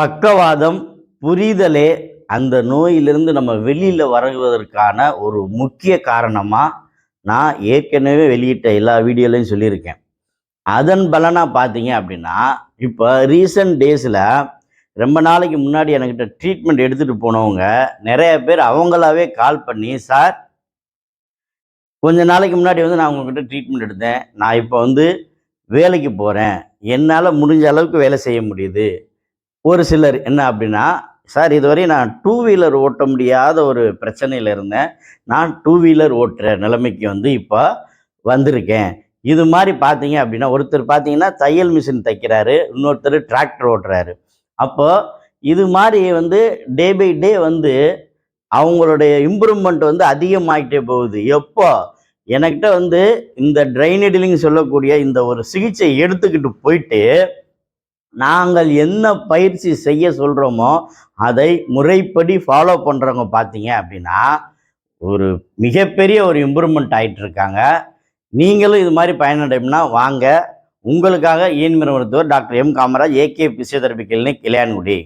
பக்கவாதம் புரிதலே அந்த நோயிலிருந்து நம்ம வெளியில் வருவதற்கான ஒரு முக்கிய காரணமாக நான் ஏற்கனவே வெளியிட்ட எல்லா வீடியோலையும் சொல்லியிருக்கேன். அதன் பலனாக பார்த்தீங்க அப்படின்னா இப்போ ரீசன்ட் டேஸில் ரொம்ப நாளைக்கு முன்னாடி என்கிட்ட ட்ரீட்மெண்ட் எடுத்துகிட்டு போனவங்க நிறைய பேர் அவங்களாவே கால் பண்ணி சார் கொஞ்ச நாளைக்கு முன்னாடி வந்து நான் உங்ககிட்ட ட்ரீட்மெண்ட் எடுத்தேன். நான் இப்போ வந்து வேலைக்கு போகிறேன் என்னால் முடிஞ்ச அளவுக்கு வேலை செய்ய முடியுது. ஒரு சிலர் என்ன அப்படின்னா சார் இதுவரை நான் டூ வீலர் ஓட்ட முடியாத ஒரு பிரச்சனையில் இருந்தேன். நான் டூ வீலர் ஓட்டுற நிலைமைக்கு வந்து இப்போ வந்திருக்கேன். இது மாதிரி பார்த்தீங்க அப்படின்னா ஒருத்தர் பார்த்தீங்கன்னா தையல் மிஷின் தைக்கிறாரு இன்னொருத்தர் டிராக்டர் ஓட்டுறாரு. அப்போது இது மாதிரி வந்து டே பை டே வந்து அவங்களுடைய இம்ப்ரூவ்மெண்ட் வந்து அதிகமாகிட்டே போகுது. எப்போ? எனக்கிட்ட வந்து இந்த ட்ரைனடிலிங் சொல்லக்கூடிய இந்த ஒரு சிகிச்சை எடுத்துக்கிட்டு போயிட்டு நாங்கள் என்ன பயிற்சி செய்ய சொல்கிறோமோ அதை முறைப்படி ஃபாலோ பண்ணுறவங்க பார்த்தீங்க அப்படின்னா ஒரு மிகப்பெரிய ஒரு இம்ப்ரூவ்மெண்ட் ஆயிட்டு இருக்காங்க நீங்களும் இது மாதிரி பயனடையும்னா வாங்க. உங்களுக்காக இயன்முறை மருத்துவர் doctor M Kamaraj AK physiotherapy clinic Ilayangudi